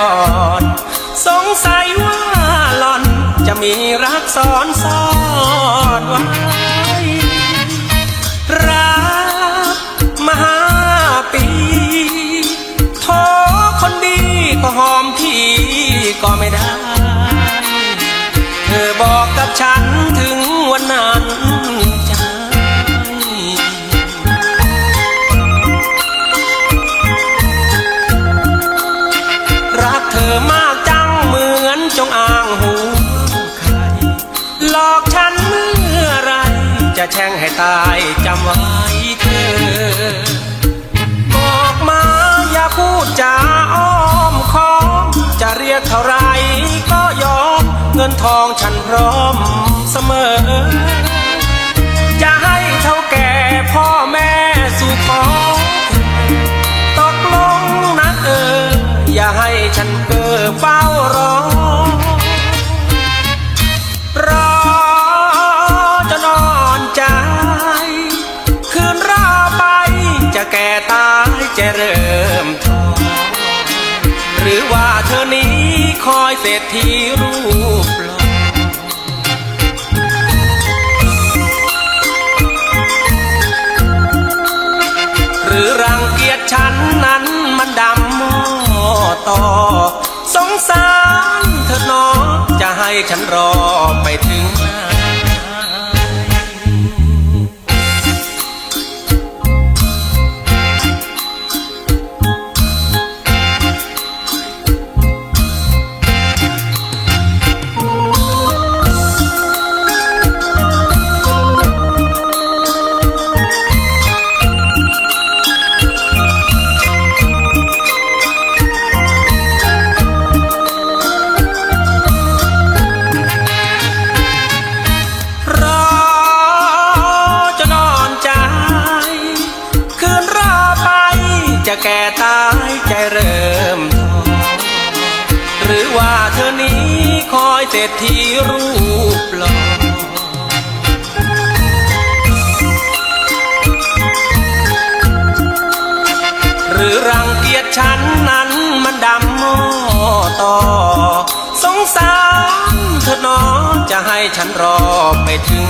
อ่อน สงสัยว่าหล่อนจะมีรักซ้อนซ้อนว่า แช่งให้ตายจำไว้เธอบอกมาอย่าพูดจาอ้อมค้อมจะเรียกเท่าไรก็ยอมเงินทองฉันพร้อมเสมอ จะให้เท่าแก่พ่อแม่สู่ขอตกลงนะเออ อย่าให้ฉันเก้อเฝ้า จะเริ่มทองหรือว่าเธอนี้คอยเศรษฐีรูป ษฐีรูปหล่อหรือรังเกียจฉันนั้นมันดำมอต่อ สงสารเธอนอจะให้ฉันรอไปถึง